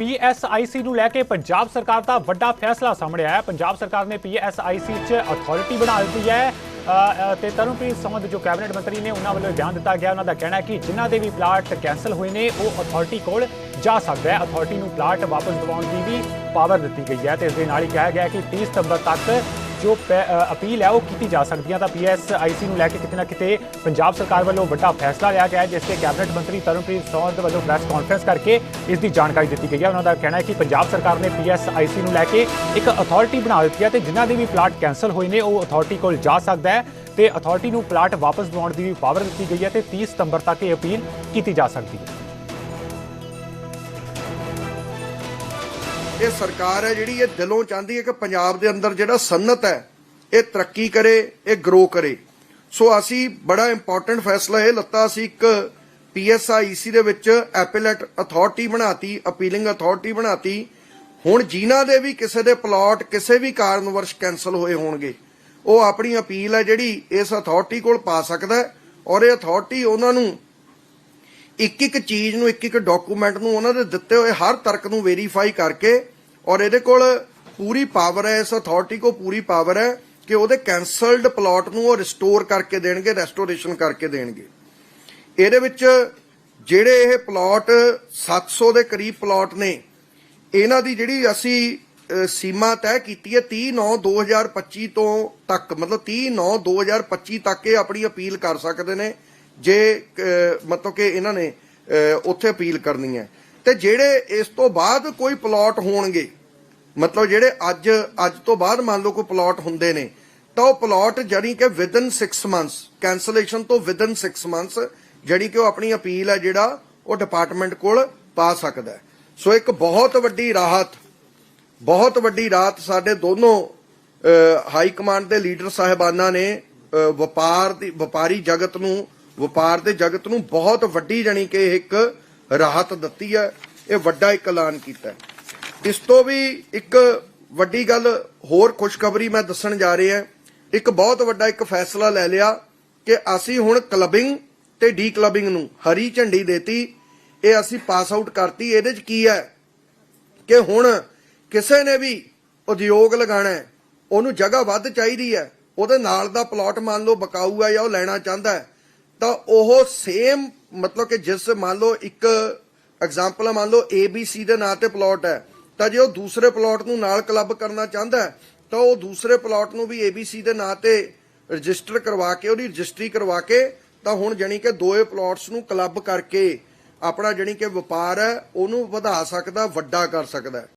PSIC ਨੂੰ ਲੈ ਕੇ ਪੰਜਾਬ ਸਰਕਾਰ ਦਾ ਵੱਡਾ ਫੈਸਲਾ ਸਾਹਮਣੇ ਆਇਆ। ਹੈ। ਪੰਜਾਬ ਸਰਕਾਰ ਨੇ ਪੀਐਸਆਈਸੀ 'ਚ ਅਥਾਰਟੀ ਬਣਾ ਦਿੱਤੀ ਹੈ। ਅ, ਤੇ ਤਰਨਪ੍ਰੀਤ ਸੰਧ ਜੋ ਕੈਬਨਿਟ ਮੰਤਰੀ ਨੇ ਉਹਨਾਂ ਵੱਲੋਂ ਬਿਆਨ ਦਿੱਤਾ ਗਿਆ। ਉਹਨਾਂ ਦਾ ਕਹਿਣਾ ਹੈ ਕਿ ਜਿਨ੍ਹਾਂ ਦੇ ਵੀ ਪਲਾਟ ਕੈਨਸਲ ਹੋਏ ਨੇ ਉਹ ਅਥਾਰਟੀ ਕੋਲ ਜਾ ਸਕਦਾ ਹੈ। ਅਥਾਰਟੀ ਨੂੰ ਪਲਾਟ ਵਾਪਸ ਦਿਵਾਉਣ ਦੀ ਵੀ ਪਾਵਰ ਦਿੱਤੀ ਗਈ ਹੈ। ਤੇ ਇਸ ਦੇ ਨਾਲ ਹੀ ਕਿਹਾ ਗਿਆ ਕਿ 30 ਸਤੰਬਰ ਤੱਕ ਜੋ ਪੈ- ਅਪੀਲ ਹੈ, ਉਹ ਕੀਤੀ ਜਾ ਸਕਦੀ ਹੈ। ਤਾਂ ਪੀਐਸਆਈਸੀ ਨੂੰ ਲੈ ਕੇ ਕਿਤੇ ਨਾ ਕਿਤੇ ਪੰਜਾਬ ਸਰਕਾਰ ਵੱਲੋਂ ਵੱਡਾ ਫੈਸਲਾ ਲਿਆ ਗਿਆ ਹੈ, ਜਿਸ ਤੇ ਕੈਬਨਿਟ ਮੰਤਰੀ ਤਰਨਪ੍ਰੀਤ ਸੰਧ ਵੱਲੋਂ ਪ੍ਰੈਸ ਕਾਨਫਰੰਸ ਕਰਕੇ ਇਸ ਦੀ ਜਾਣਕਾਰੀ ਦਿੱਤੀ ਗਈ ਹੈ। ਉਹਨਾਂ ਦਾ ਕਹਿਣਾ ਹੈ ਕਿ ਪੰਜਾਬ ਸਰਕਾਰ ਨੇ ਪੀਐਸਆਈਸੀ ਨੂੰ ਲੈ ਕੇ ਇੱਕ ਅਥਾਰਟੀ ਬਣਾ ਦਿੱਤੀ ਹੈ ਤੇ ਜਿਨ੍ਹਾਂ ਦੇ ਵੀ ਪਲਾਟ ਕੈਨਸਲ ਹੋਏ ਨੇ, ਉਹ ਅਥਾਰਟੀ ਕੋਲ ਜਾ ਸਕਦਾ ਹੈ ਤੇ ਅਥਾਰਟੀ ਨੂੰ ਪਲਾਟ ਵਾਪਸ ਦਿਵਾਉਣ ਦੀ ਵੀ ਪਾਵਰ ਦਿੱਤੀ ਗਈ ਹੈ ਤੇ 30 ਸਤੰਬਰ ਤੱਕ ਇਹ ਅਪੀਲ ਕੀਤੀ ਜਾ ਸਕਦੀ ਹੈ। ਇਹ ਸਰਕਾਰ ਹੈ ਜਿਹੜੀ ਇਹ ਦਿਲੋਂ ਚਾਹੁੰਦੀ ਹੈ ਕਿ ਪੰਜਾਬ ਦੇ ਅੰਦਰ ਜਿਹੜਾ ਸਨਅਤ ਹੈ, ਇਹ ਤਰੱਕੀ ਕਰੇ, ਇਹ ਗਰੋ ਕਰੇ। ਸੋ ਅਸੀਂ ਬੜਾ ਇੰਪੋਰਟੈਂਟ ਫੈਸਲਾ ਇਹ ਲੱਤਾ ਸੀ ਇੱਕ ਪੀਐਸਆਈਸੀ ਦੇ ਵਿੱਚ ਐਪੀਲੇਟ ਅਥਾਰਟੀ ਬਣਾਤੀ ਅਪੀਲਿੰਗ ਅਥਾਰਟੀ ਬਣਾਤੀ। ਹੁਣ ਜਿਨ੍ਹਾਂ ਦੇ ਵੀ ਕਿਸੇ ਦੇ ਪਲਾਟ ਕਿਸੇ ਵੀ ਕਾਰਨ ਵਰਸ਼ ਕੈਨਸਲ ਹੋਏ ਹੋਣਗੇ। ਉਹ ਆਪਣੀ ਅਪੀਲ ਹੈ ਜਿਹੜੀ ਇਸ ਅਥਾਰਟੀ ਕੋਲ ਪਾ ਸਕਦਾ ਔਰ ਇਹ ਅਥਾਰਟੀ ਉਹਨਾਂ ਨੂੰ ਇੱਕ ਇੱਕ ਚੀਜ਼ ਨੂੰ ਇੱਕ ਇੱਕ ਡਾਕੂਮੈਂਟ ਨੂੰ ਉਹਨਾਂ ਦੇ ਦਿੱਤੇ ਹੋਏ ਹਰ ਤਰਕ ਨੂੰ ਵੈਰੀਫਾਈ ਕਰਕੇ ਔਰ ਇਹਦੇ ਕੋਲ ਪੂਰੀ ਪਾਵਰ ਹੈ, ਇਸ ਅਥਾਰਟੀ ਕੋ ਪੂਰੀ ਪਾਵਰ ਹੈ ਕਿ ਉਹਦੇ ਕੈਨਸਲਡ ਪਲਾਟ ਨੂੰ ਉਹ ਰਿਸਟੋਰ ਕਰਕੇ ਦੇਣਗੇ ਰੈਸਟੋਰੇਸ਼ਨ ਕਰਕੇ ਦੇਣਗੇ। ਇਹਦੇ ਵਿੱਚ ਜਿਹੜੇ ਇਹ ਪਲਾਟ 700 ਦੇ ਕਰੀਬ ਪਲਾਟ ਨੇ, ਇਹਨਾਂ ਦੀ ਜਿਹੜੀ ਅਸੀਂ ਸੀਮਾ ਤੈਅ ਕੀਤੀ ਹੈ 30 9 2025 ਤੋਂ ਤੱਕ, ਮਤਲਬ 30 9 2025 ਤੱਕ ਇਹ ਆਪਣੀ ਅਪੀਲ ਕਰ ਸਕਦੇ ਨੇ। ਜੇ ਮਤਲਬ ਕਿ ਇਹਨਾਂ ਨੇ ਉੱਥੇ ਅਪੀਲ ਕਰਨੀ ਹੈ। ਤੇ ਜਿਹੜੇ ਇਸ ਤੋਂ ਬਾਅਦ ਕੋਈ ਪਲਾਟ ਹੋਣਗੇ, ਮਤਲਬ ਜਿਹੜੇ ਅੱਜ ਅੱਜ ਤੋਂ ਬਾਅਦ ਮੰਨ ਲਓ ਕੋਈ ਪਲਾਟ ਹੁੰਦੇ ਨੇ, ਤਾਂ ਉਹ ਪਲਾਟ ਜਿਹੜੀ ਕਿ ਵਿਦਨ 6 ਮੰਥਸ ਕੈਂਸਲੇਸ਼ਨ ਤੋਂ ਵਿਦਨ 6 ਮੰਥਸ ਜਿਹੜੀ ਕਿ ਉਹ ਆਪਣੀ ਅਪੀਲ ਹੈ ਜਿਹੜਾ ਉਹ ਡਿਪਾਰਟਮੈਂਟ ਕੋਲ ਪਾ ਸਕਦਾ ਸੋ ਇੱਕ ਬਹੁਤ ਵੱਡੀ ਰਾਹਤ, ਬਹੁਤ ਵੱਡੀ ਰਾਹਤ ਸਾਡੇ ਦੋਨੋਂ ਹਾਈ ਕਮਾਂਡ ਦੇ ਲੀਡਰ ਸਾਹਿਬਾਨਾਂ ਨੇ ਵਪਾਰ ਦੀ, ਵਪਾਰੀ ਜਗਤ ਨੂੰ ਵਪਾਰ ਦੇ ਜਗਤ ਨੂੰ ਬਹੁਤ ਵੱਡੀ ਜਾਣੀ ਕਿ ਇੱਕ ਰਾਹਤ ਦਿੱਤੀ ਹੈ, ਇਹ ਵੱਡਾ ਇੱਕ ਐਲਾਨ ਕੀਤਾ ਇਸ ਤੋਂ ਵੀ ਇੱਕ ਵੱਡੀ ਗੱਲ ਹੋਰ ਖੁਸ਼ਖਬਰੀ ਮੈਂ ਦੱਸਣ ਜਾ ਰਿਹਾ ਇੱਕ ਬਹੁਤ ਵੱਡਾ ਇੱਕ ਫੈਸਲਾ ਲੈ ਲਿਆ ਕਿ ਅਸੀਂ ਹੁਣ ਕਲੱਬਿੰਗ ਤੇ ਡੀ ਕਲੱਬਿੰਗ ਨੂੰ ਹਰੀ ਝੰਡੀ ਦੇਤੀ, ਇਹ ਅਸੀਂ ਪਾਸ ਆਊਟ ਕਰਤੀ। ਇਹਦੇ 'ਚ ਕੀ ਹੈ ਕਿ ਹੁਣ ਕਿਸੇ ਨੇ ਵੀ ਉਦਯੋਗ ਲਗਾਣਾ ਉਹਨੂੰ ਜਗ੍ਹਾ ਵੱਧ ਚਾਹੀਦੀ ਹੈ, ਉਹਦੇ ਨਾਲ ਦਾ ਪਲਾਟ ਮੰਨ ਲਓ ਬਕਾਊ ਹੈ ਜਾਂ ਉਹ ਲੈਣਾ ਚਾਹੁੰਦਾ ਹੈ ਤਾਂ ਉਹ ਸੇਮ ਮਤਲਬ ਕਿ ਜਿਸ ਮੰਨ ਲਓ ਇੱਕ ਐਗਜ਼ਾਮਪਲ ਮੰਨ ਲਓ ABC ਦੇ ਨਾਂ ਤੇ ਪਲਾਟ ਹੈ, ਤਾਂ ਜੇ ਉਹ ਦੂਸਰੇ ਪਲਾਟ ਨੂੰ ਨਾਲ ਕਲੱਬ ਕਰਨਾ ਚਾਹੁੰਦਾ ਹੈ, ਤਾਂ ਉਹ ਦੂਸਰੇ ਪਲਾਟ ਨੂੰ ਵੀ ABC ਦੇ ਨਾਂ ਤੇ ਰਜਿਸਟਰ ਕਰਵਾ ਕੇ, ਉਹਦੀ ਰਜਿਸਟਰੀ ਕਰਵਾ ਕੇ, ਤਾਂ ਹੁਣ ਜਾਣੀ ਕਿ ਦੋਏ ਪਲਾਟਸ ਨੂੰ ਕਲੱਬ ਕਰਕੇ ਆਪਣਾ ਜਾਣੀ ਕਿ ਵਪਾਰ ਹੈ, ਉਹਨੂੰ ਵਧਾ ਸਕਦਾ, ਵੱਡਾ ਕਰ ਸਕਦਾ